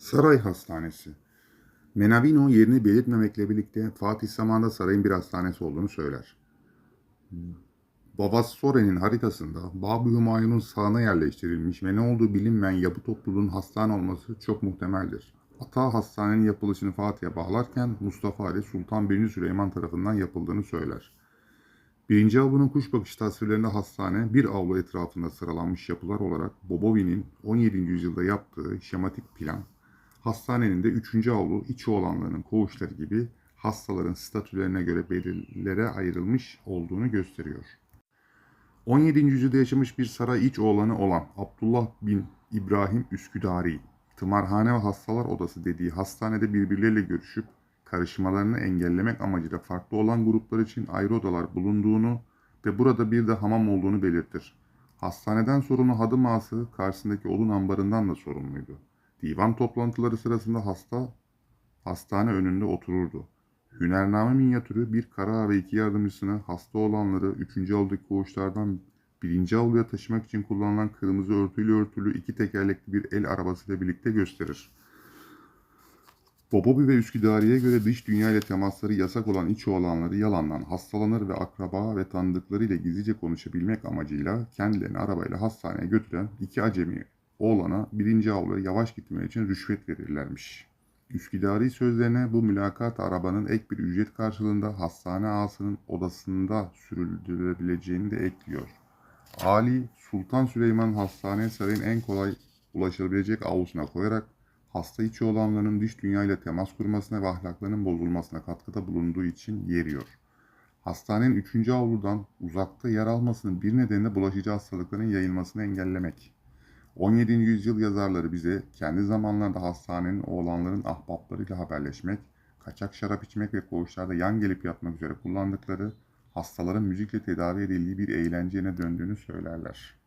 Saray Hastanesi Menabino yerini belirtmemekle birlikte Fatih zamanında sarayın bir hastanesi olduğunu söyler. Babassore'nin haritasında Babı Hümayun'un sağına yerleştirilmiş ve ne olduğu bilinmeyen yapı topluluğun hastane olması çok muhtemeldir. Ata hastanenin yapılışını Fatih'e bağlarken Mustafa Ali Sultan 1. Süleyman tarafından yapıldığını söyler. Birinci avlunun kuş bakış tasvirlerinde hastane bir avlu etrafında sıralanmış yapılar olarak Bobovi'nin 17. yüzyılda yaptığı şematik plan, hastanenin de 3. avlu içi olanların koğuşları gibi hastaların statülerine göre belirlere ayrılmış olduğunu gösteriyor. 17. yüzyılda yaşamış bir saray iç oğlanı olan Abdullah bin İbrahim Üsküdari, tımarhane ve hastalar odası dediği hastanede birbirleriyle görüşüp karışmalarını engellemek amacıyla farklı olan gruplar için ayrı odalar bulunduğunu ve burada bir de hamam olduğunu belirtir. Hastaneden sorumlu hadım ağası karşısındaki odun ambarından da sorumluydu. Divan toplantıları sırasında hasta hastane önünde otururdu. Hünername minyatürü bir kara ve iki yardımcısını hasta olanları 3. avludaki koğuşlardan 1. avluya taşımak için kullanılan kırmızı örtüyle örtülü iki tekerlekli bir el arabasıyla birlikte gösterir. Bobobi ve Üsküdari'ye göre dış dünya ile temasları yasak olan iç oğlanları yalandan hastalanır ve akraba ve tanıdıklarıyla gizlice konuşabilmek amacıyla kendilerini arabayla hastaneye götüren iki acemi oğlana birinci avluya yavaş gitmeleri için rüşvet verirlermiş. Üsküdari sözlerine bu mülakat arabanın ek bir ücret karşılığında hastane ağasının odasında sürüldürülebileceğini de ekliyor. Ali, Sultan Süleyman Hastane Sarayın en kolay ulaşılabilecek avlusuna koyarak hasta içi olanların dış dünya ile temas kurmasına ve ahlaklarının bozulmasına katkıda bulunduğu için yeriyor. Hastanenin 3. avludan uzakta yer almasının bir nedeni de bulaşıcı hastalıkların yayılmasını engellemek. 17. yüzyıl yazarları bize kendi zamanlarında hastanenin oğlanların ahbaplarıyla haberleşmek, kaçak şarap içmek ve koğuşlarda yan gelip yatmak üzere kullandıkları hastaların müzikle tedavi edildiği bir eğlenceye döndüğünü söylerler.